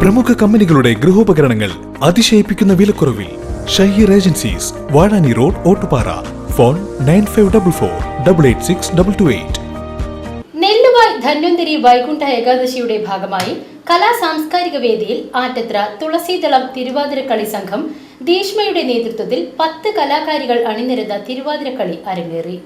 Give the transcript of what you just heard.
പ്രമുഖ കമ്പനികളുടെ ഗൃഹോപകരണങ്ങൾ അതിശയിപ്പിക്കുന്ന വിലക്കുറവിൽ Shaheer agencies Vazhani road Ottupara. Phone nine five double four double eight six double two eight. Nelluvai Dhanvantari Vaikuntha ഏകാദശിയുടെ ഭാഗമായി കലാ സാംസ്കാരിക വേദിയിൽ ആറ്റത്ര തുളസിദളം തിരുവാതിരക്കളി സംഘം ദീഷ്മയുടെ നേതൃത്വത്തിൽ പത്ത് കലാകാരികൾ അണിനിരന്ന തിരുവാതിരക്കളി അരങ്ങേറി.